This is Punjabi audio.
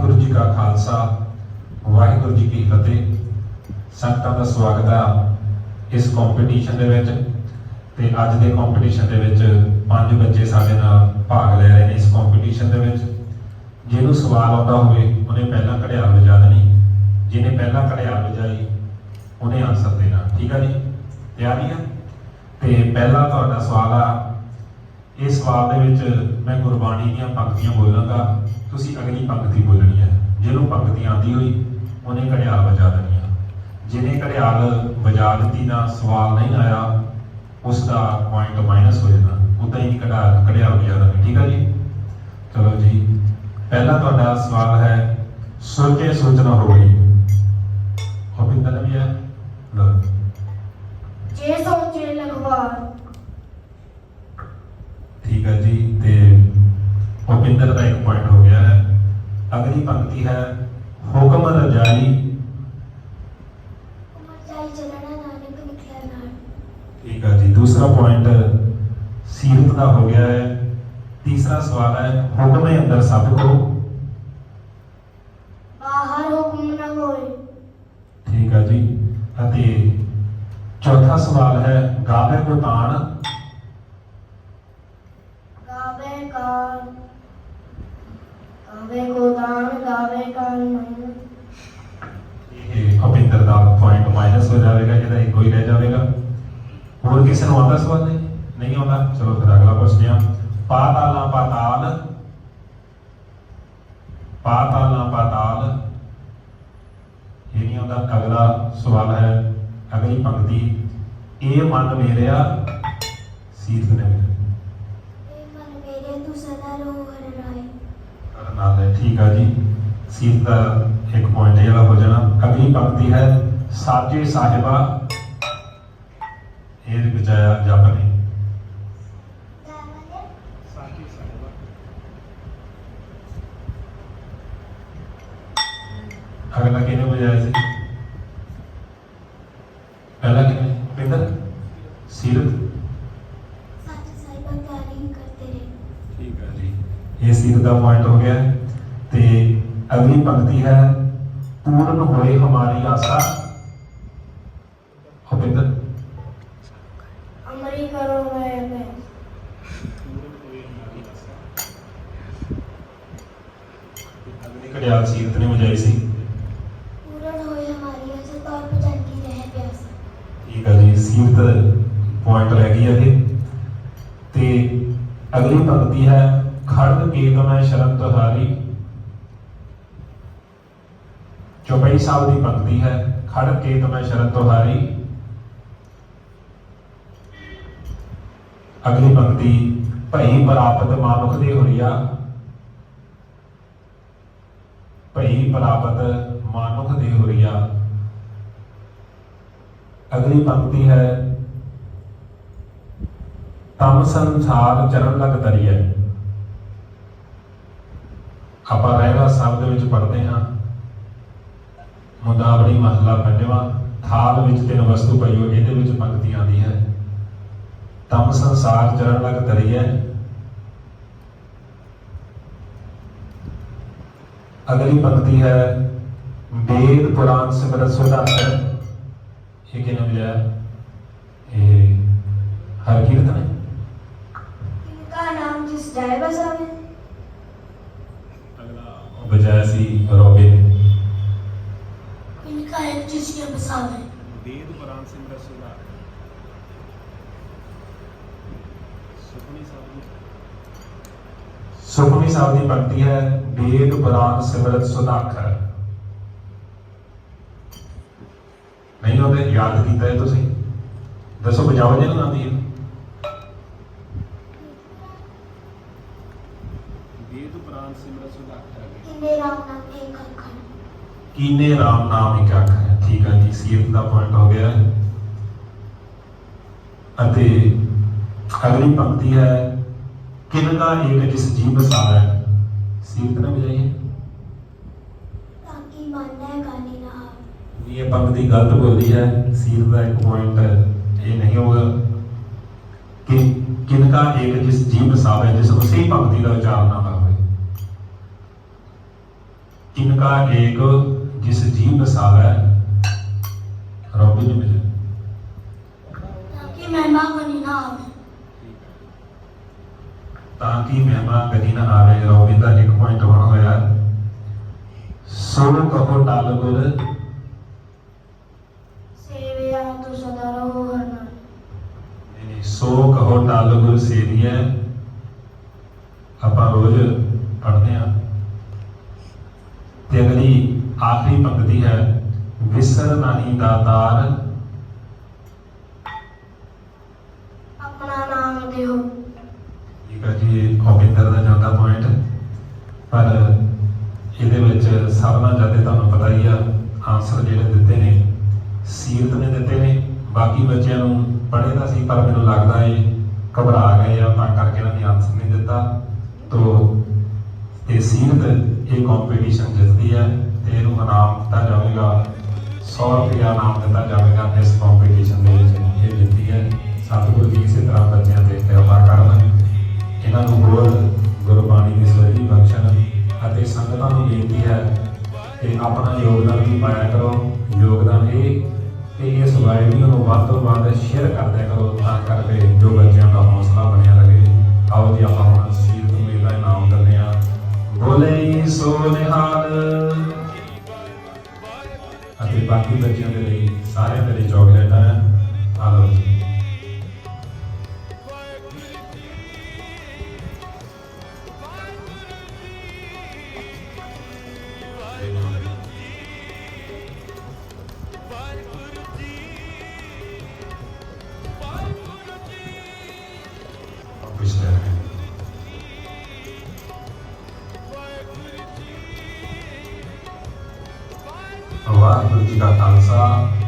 ਵਾਹਿਗੁਰੂ ਜੀ ਕਾ ਖਾਲਸਾ, ਵਾਹਿਗੁਰੂ ਜੀ ਕੀ ਫਤਿਹ। ਸੰਗਤਾਂ ਦਾ ਸਵਾਗਤ ਆ ਇਸ ਕੰਪੀਟੀਸ਼ਨ ਦੇ ਵਿੱਚ ਤੇ ਅੱਜ ਦੇ ਕੰਪੀਟੀਸ਼ਨ ਦੇ ਵਿੱਚ ਪੰਜ ਬੱਚੇ ਸਾਡੇ ਨਾਲ ਭਾਗ ਲੈ ਰਹੇ ਨੇ ਇਸ ਕੰਪੀਟੀਸ਼ਨ ਦੇ ਵਿੱਚ। ਜਿਹਨੂੰ ਸਵਾਲ ਆਉਂਦਾ ਹੋਵੇ, ਉਹਨੇ ਪਹਿਲਾਂ ਘੜਿਆਲ ਵਜਾ ਦੇਣੀ। ਜਿਹਨੇ ਪਹਿਲਾਂ ਘੜਿਆਲ ਵਜਾਈ, ਉਹਨੇ ਆਨਸਰ ਦੇਣਾ। ਠੀਕ ਆ ਜੀ? ਤਿਆਰੀ ਆ? ਤੇ ਪਹਿਲਾ ਤੁਹਾਡਾ ਸਵਾਲ ਆ ਇਸ ਸਵਾਲ ਦੇ ਵਿੱਚ ਮੈਂ ਗੁਰਬਾਣੀ ਦੀਆਂ ਪੰਕਤੀਆਂ ਬੋਲਾਂਗਾ। ਤੁਸੀਂ ਅਗਲੀ ਪੰਕਤੀ ਬੋਲਣੀ ਹੈ। ਜਿਹਨੂੰ ਪੰਕਤੀ ਆਉਂਦੀ ਹੋਈ, ਉਹਨੇ ਘੜਿਆਲ ਵਜਾ ਦੇਣੀ ਆ। ਜਿਹਨੇ ਘੜਿਆਲ ਵਜਾ ਦਿੱਤੀ ਨਾ ਸਵਾਲ ਨਹੀਂ ਆਇਆ ਉਸ ਦਾ ਪੁਆਇੰਟ ਮਾਈਨਸ ਹੋ ਜਾਣਾ। ਉਦਾਂ ਹੀ ਘੜਾ ਘੜਿਆਲ ਵਜਾ ਦੇਣੀ, ਠੀਕ ਹੈ ਜੀ? ਚਲੋ ਜੀ, ਪਹਿਲਾ ਤੁਹਾਡਾ ਸਵਾਲ ਹੈ ਸੋਚੇ ਸੋਚਣਾ ਹੋ ਗਈ ਵੀ ਹੈ। ਲਓ। ਜੇ ਸੋਚੇ ਲਗਵਾਰ ਠੀਕ ਹੈ ਜੀ ਤੇ ਭੁਪਿੰਦਰ ਦਾ ਇੱਕ ਪੁਆਇੰਟ ਹੋ ਗਿਆ ਹੈ। ਅਗਲੀ ਪੰਕਤੀ ਹੈ ਹੁਕਮ ਰਜਾਈ। ਠੀਕ ਹੈ ਜੀ ਦੂਸਰਾ ਪੁਆਇੰਟ ਸੀਰਤ ਦਾ ਹੋ ਗਿਆ ਹੈ। ਤੀਸਰਾ ਸਵਾਲ ਹੈ ਹੁਕਮੇ ਅੰਦਰ ਸਭ ਕੋ ਬਾਹਰ ਹੁਕਮ ਨਾ ਹੋਏ। ਠੀਕ ਹੈ ਜੀ ਅਤੇ ਚੌਥਾ ਸਵਾਲ ਹੈ ਗਾਵੇ ਕੋ ਤਾਣ ਗਾਵੇ ਕਾਨ ਗਾਵੇ ਕੋ ਦਾਨ ਗਾਵੇ ਕਾਨ ਮਨ ਇਹ ਭੁਪਿੰਦਰ ਦਾ ਪੁਆਇੰਟ ਮਾਈਨਸ ਹੋ ਜਾਵੇਗਾ ਜਿਹਦਾ ਇੱਕ ਹੀ ਰਹਿ ਜਾਵੇਗਾ? ਹੋਰ ਕਿਸੇ ਨੂੰ ਆਉਂਦਾ ਸਵਾਲ ਨਹੀਂ? ਨਹੀਂ ਆਉਂਦਾ? ਚਲੋ ਫਿਰ ਅਗਲਾ ਪੁੱਛਦੇ ਹਾਂ ਪਾਤਾਲਾਂ ਪਾਤਾਲ। ਪਾਤਾਲਾਂ ਪਾਤਾਲ। ਇਹ ਨਹੀਂ ਆਉਂਦਾ? ਅਗਲਾ ਸਵਾਲ ਹੈ। ਅਗਲੀ ਪੰਕਤੀ। ਇਹ ਮਨ ਮੇਰਿਆ ਸੀਰਤ ਨੇ। ਇਹ ਮਨ ਮੇਰੇ ਤੂੰ ਸਦਾ ਰੋ ਹਰ ਰਾਏ ਨਾਲ ਠੀਕ ਆ ਜੀ। ਸੀਰਤ ਦਾ ਇੱਕ ਪੁਆਇੰਟ ਵਾਲਾ ਹੋ ਜਾਣਾ। ਅਗਲੀ ਪੰਕਤੀ ਹੈ ਸਾਜੇ ਸਾਹਿਬਾ ਇਹ ਬਚਾਇਆ ਜਪ ਨੇ ਅਗਲਾ ਕਿਹਨੇ ਬਜਾਇਆ ਸੀ? ਪਹਿਲਾ ਕਿਹਨੇ? ਪਿੰਦਰ? ਸੀਰਤ? ਠੀਕ ਹੈ ਜੀ। ਇਹ ਸੀਰਤ ਦਾ ਪੁਆਇੰਟ ਹੋ ਗਿਆ। ਤੇ ਅਗਲੀ ਪੰਕਤੀ ਹੈ ਪੂਰਨ ਹੋਏ ਹਮਾਰੀ ਆਸਾ ਹਪਿੰਦਰ ਅਮਰੀ ਕਰੋ ਮੈਂ ਮੈਂ ਘੜਿਆਲ ਸੀਰਤ ਨੇ ਵਜਾਈ ਸੀ। ਪੂਰਨ ਹੋਏ ਹਮਾਰੀ ਆਸ ਤੌਰ ਪਰ ਜੰਗੀ ਰਹਿ ਪਿਆਸ ਠੀਕ ਹੈ ਜੀ ਸੀਰਤ ਪੁਆਇੰਟ ਰਹਿ ਗਈ ਹੈ ਇਹ। ਤੇ ਅਗਲੀ ਪੰਕਤੀ ਹੈ ਖੜਗ ਕੇ ਮੈਂ ਸ਼ਰਨ ਤੁਹਾਰੀ ਚੌਪਈ ਸਾਹਿਬ ਦੀ ਪੰਕਤੀ ਹੈ ਖੜਗ ਕੇ ਮੈਂ ਸ਼ਰਨ ਤੁਹਾਰੀ ਅਗਲੀ ਪੰਕਤੀ ਭਈ ਪ੍ਰਾਪਤ ਮਾਨੁਖ ਦੇ ਹੋਰੀਆ ਭਈ ਪ੍ਰਾਪਤ ਮਾਨੁਖ ਦੇ ਹੋਰੀਆ। ਅਗਲੀ ਪੰਕਤੀ ਹੈ, ਤਮ ਸੰਸਾਰ ਚਰਨ ਲਗ ਤਰੀਏ ਆਪਾਂ ਰਹਿਣਾ ਸ਼ਬਦ ਵਿੱਚ ਪੜ੍ਹਦੇ ਹਾਂ। ਮੁਦਾਵਰੀ ਮਹਲਾ ਪੰਜਵਾਂ, ਥਾਲ ਵਿੱਚ ਤਿੰਨ ਵਸਤੂ ਪਈਓ ਇਹਦੇ ਵਿੱਚ ਪੰਕਤੀ ਆਉਂਦੀ ਹੈ। ਤਮ ਸੰਸਾਰ ਚਰਨ ਲਗ अगली पंक्ति है वेद पुराण सिमरत सुधा है। ये क्या नाम है ये हर कीर्तन है। इनका नाम जिस अगला इनका एक के वेद पुराण सुधा सुखनी साहब। ਸੁਖਮਨੀ ਸਾਹਿਬ ਦੀ ਪੰਕਤੀ ਹੈ ਬੇਦ ਬਰਾਨ ਸਿਮਰਤ ਸੁਨਾਖਰ ਨਹੀਂ ਉਹਦੇ ਯਾਦ ਕੀਤਾ ਹੈ ਤੁਸੀਂ? ਦੱਸੋ ਬਜਾਓ ਜੇ ਨਾ ਆਉਂਦੀ ਹੈ। ਬੇਦ ਬਰਾਨ ਸਿਮਰਤ ਸੁਨਾਖਰ ਕਿੰਨੇ ਰਾਮ ਨਾਮ ਇੱਕ ਅੱਖਰ ਕਿੰਨੇ ਰਾਮ ਨਾਮ ਇੱਕ ਅੱਖਰ ਠੀਕ ਹੈ ਜੀ ਸੀਰਤ ਦਾ ਪੁਆਇੰਟ ਹੋ ਗਿਆ। ਅਤੇ ਅਗਲੀ ਪੰਕਤੀ ਹੈ किरदा एक जिस जीव बसारा है सीख ना बजाइए ताकि मानना है गाने ना हार ये पंक्ति गलत बोली है सीख का एक पॉइंट ये नहीं होगा कि किनका एक जिस जीव बसारा है जिसको सही पंक्ति का उच्चारण ना आवे किनका एक जिस जीव बसारा है रब ने बजाया ताकि महिमा बनी ना आवे ਤਾਂ ਕਿ ਮਹਿਮਾ ਕਦੀ ਨਾ ਆਵੇ। ਰੋਬਿੰਦ ਦਾ ਇੱਕ ਪੁਆਇੰਟ ਬਣ ਹੋਇਆ। ਸੋਨੋ ਕਹੋ ਟਾਲ ਗੁਰ। ਸੋ ਕਹੋ ਟਾਲ ਗੁਰ ਸੇਵਿਆ ਆਪਾਂ ਰੋਜ਼ ਪੜਦੇ ਹਾਂ। ਤੇ ਅਗਲੀ ਆਖਰੀ ਪੰਕਤੀ ਹੈ ਵਿਸਰ ਨਾਹੀ ਦਾਤਾਰ ਹੈ ਦਾ ਜਾਂਦਾ ਪੁਆਇੰਟ ਪਰ ਇਹਦੇ ਵਿੱਚ ਸਭ ਨਾਲ ਜ਼ਿਆਦਾ ਤੁਹਾਨੂੰ ਪਤਾ ਹੀ ਆ ਆਨਸਰ ਜਿਹੜੇ ਦਿੱਤੇ ਨੇ, ਸੀਰਤ ਨੇ ਦਿੱਤੇ ਨੇ। ਬਾਕੀ ਬੱਚਿਆਂ ਨੂੰ ਪੜ੍ਹੇ ਤਾਂ ਸੀ, ਪਰ ਮੈਨੂੰ ਲੱਗਦਾ ਇਹ ਘਬਰਾ ਗਏ ਆ, ਤਾਂ ਕਰਕੇ ਇਹਨਾਂ ਨੇ ਆਨਸਰ ਨਹੀਂ ਦਿੱਤਾ। ਤੋ ਇਹ ਸੀਰਤ, ਇਹ ਕੰਪੀਟੀਸ਼ਨ ਜਿੱਤਦੀ ਹੈ ਤੇ ਇਹਨੂੰ ਇਨਾਮ ਦਿੱਤਾ ਜਾਵੇਗਾ। 100 ਰੁਪਇਆ ਇਨਾਮ ਦਿੱਤਾ ਜਾਵੇਗਾ ਇਸ ਕੰਪੀਟੀਸ਼ਨ ਦੇ ਵਿੱਚ। ਇਹ ਜਿੱਤੀ ਹੈ ਸਤਿਗੁਰੂ ਜੀ ਇਸੇ ਤਰ੍ਹਾਂ ਬੱਚਿਆਂ ਤੇ ਕਿਰਪਾ ਕਰਨ। ਇਹਨਾਂ ਨੂੰ ਹੋਰ ਗੁਰਬਾਣੀ ਦੀ ਸੋਝੀ ਬਖਸ਼ਣ ਅਤੇ ਸੰਗਤਾਂ ਨੂੰ ਬੇਨਤੀ ਹੈ ਕਿ ਆਪਣਾ ਯੋਗਦਾਨ ਵੀ ਪਾਇਆ ਕਰੋ। ਯੋਗਦਾਨ ਇਹ ਕਿ ਇਸ ਵੀਡੀਓ ਨੂੰ ਵੱਧ ਤੋਂ ਵੱਧ ਸ਼ੇਅਰ ਕਰਦਿਆ ਕਰੋ ਤਾਂ ਕਰਕੇ ਜੋ ਬੱਚਿਆਂ ਦਾ ਹੌਸਲਾ ਬਣਿਆ ਰਹੇ। ਆਓ ਜੀ, ਆਪਾਂ ਹੁਣ ਸੀਰਤ ਮੇਲਾ ਇਨਾਮ ਦਿੰਦੇ ਆ ਬੋਲੇ ਸੋ ਨਿਹਾਲ ਅਤੇ ਬਾਕੀ ਬੱਚਿਆਂ ਦੇ ਲਈ ਪਿਛਲੇ ਵਾਹਿਗੁਰੂ ਜੀ ਕਾ ਖਾਲਸਾ